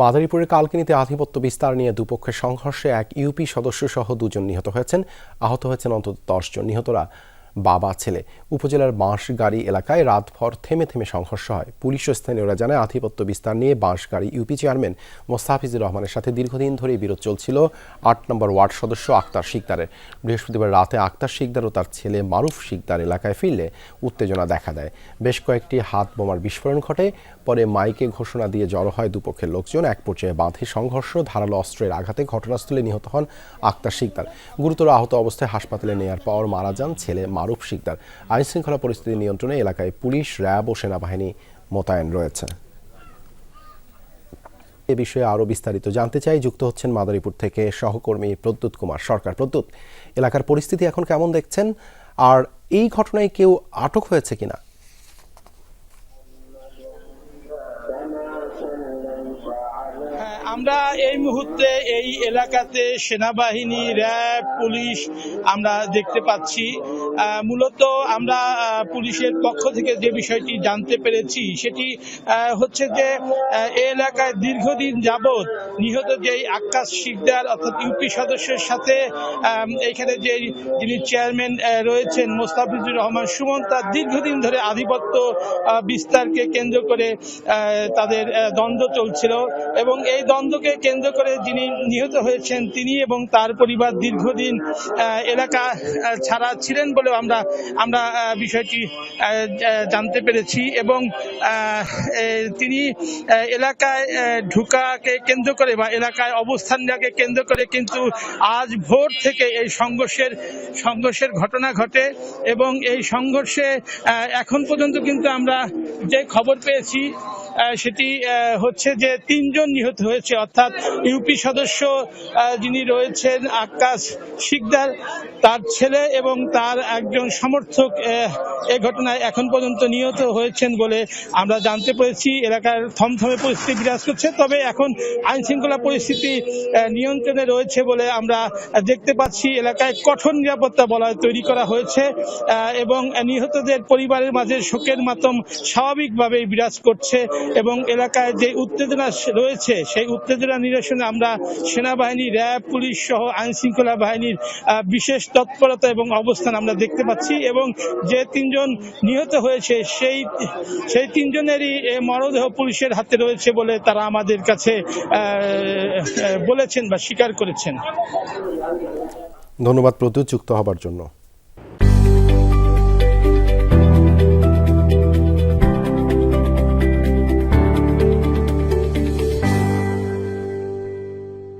মাদারীপুরের কালকিনিতে আধিপত্য বিস্তার নিয়ে দুপক্ষের সংঘর্ষে এক ইউপি সদস্য সহ দুজন নিহত হয়েছেন। আহত হয়েছেন অন্তত দশজন নিহতরা। বাবা, ছেলে। উপজেলার বাঁশগাড়ি এলাকায় রাতভর থেমে থেমে সংঘর্ষ হয়। পুলিশ ও স্থানীয়রা জানায়, আধিপত্য বিস্তার নিয়ে বাঁশগাড়ি ইউপি চেয়ারম্যান মোস্তাফিজুর রহমানের সাথে দীর্ঘদিন ধরে বিরোধ চলছিল আট নম্বর ওয়ার্ড সদস্য আক্তার শিকদারের। বৃহস্পতিবার রাতে আক্তার শিকদার ও তার ছেলে মারুফ শিকদার এলাকায় ফিরলে উত্তেজনা দেখা দেয়। বেশ কয়েকটি হাত বোমার বিস্ফোরণ ঘটে, পরে মাইকে ঘোষণা দিয়ে জড়ো হয় দুপক্ষের লোকজন। এক পর্যায়ে বাঁধে সংঘর্ষ, ধারালো অস্ত্রের আঘাতে ঘটনাস্থলে নিহত হন আক্তার শিকদার। গুরুতর আহত অবস্থায় হাসপাতালে নেয়ার পর মারা যান ছেলে মারুফ শিকদার আইন শৃঙ্খলা পরিস্থিতি নিয়ন্ত্রণে এলাকায় পুলিশ, র্যাব ও সেনাবাহিনী মোতায়েন রয়েছে। এ বিষয়ে আরও বিস্তারিত জানতে চাই। যুক্ত হচ্ছেন মাদারীপুর থেকে সহকর্মী প্রদ্যুৎ কুমার। সরকার, প্রদ্যুৎ, এলাকার পরিস্থিতি এখন কেমন দেখছেন? আর এই ঘটনায় কেউ আটক হয়েছে কিনা? আমরা এই মুহূর্তে এই এলাকাতে সেনাবাহিনী, র্যাব, পুলিশ আমরা দেখতে পাচ্ছি। মূলত আমরা পুলিশের পক্ষ থেকে যে বিষয়টি জানতে পেরেছি, সেটি হচ্ছে যে এলাকায় দীর্ঘদিন যাবৎ নিহত যেই আকাশ শিকদার, অর্থাৎ ইউপি সদস্যের সাথে এখানে যে যিনি চেয়ারম্যান রয়েছেন মোস্তাফিজুর রহমান সুমন, তার দীর্ঘদিন ধরে আধিপত্য বিস্তারকে কেন্দ্র করে তাদের দ্বন্দ্ব চলছিল এবং এই দ্বন্দ্বকে কেন্দ্র করে যিনি নিহত হয়েছেন তিনি এবং তার পরিবার দীর্ঘদিন এলাকা ছাড়া ছিলেন বলেও আমরা আমরা বিষয়টি জানতে পেরেছি এবং তিনি এলাকায় ঢুকাকে কেন্দ্র করে বা এলাকায় অবস্থানটাকে কেন্দ্র করে কিন্তু আজ ভোর থেকে এই সংঘর্ষের সংঘর্ষের ঘটনা ঘটে এবং এই সংঘর্ষে এখন পর্যন্ত কিন্তু আমরা যে খবর পেয়েছি সেটি হচ্ছে যে তিনজন নিহত হয়েছে, অর্থাৎ ইউপি সদস্য যিনি রয়েছেন আকাশ শিকদার, তার ছেলে এবং তার একজন সমর্থক এ ঘটনায় এখন পর্যন্ত নিহত হয়েছেন বলে আমরা জানতে পেরেছি। এলাকার থমথমে পরিস্থিতি বিরাজ করছে, তবে এখন আইন শৃঙ্খলা পরিস্থিতি নিয়ন্ত্রণে রয়েছে বলে আমরা দেখতে পাচ্ছি। এলাকায় কঠোর নিরাপত্তা বলয় তৈরি করা হয়েছে এবং নিহতদের পরিবারের মাঝে শোকের মাতম স্বাভাবিকভাবেই বিরাজ করছে। এবং এলাকায় যে উত্তেজনা রয়েছে, সেই উত্তেজনা নিরসনে আমরা সেনাবাহিনী, র্যাব, পুলিশ সহ আইন শৃঙ্খলা বাহিনীর বিশেষ তৎপরতা এবং অবস্থান আমরা দেখতে পাচ্ছি এবং যে তিনজন নিহত হয়েছে, সেই সেই তিনজনেরই মরদেহ পুলিশের হাতে রয়েছে বলে তারা আমাদের কাছে বলেছেন বা স্বীকার করেছেন। ধন্যবাদ প্রদ্যুৎ যুক্ত হবার জন্য।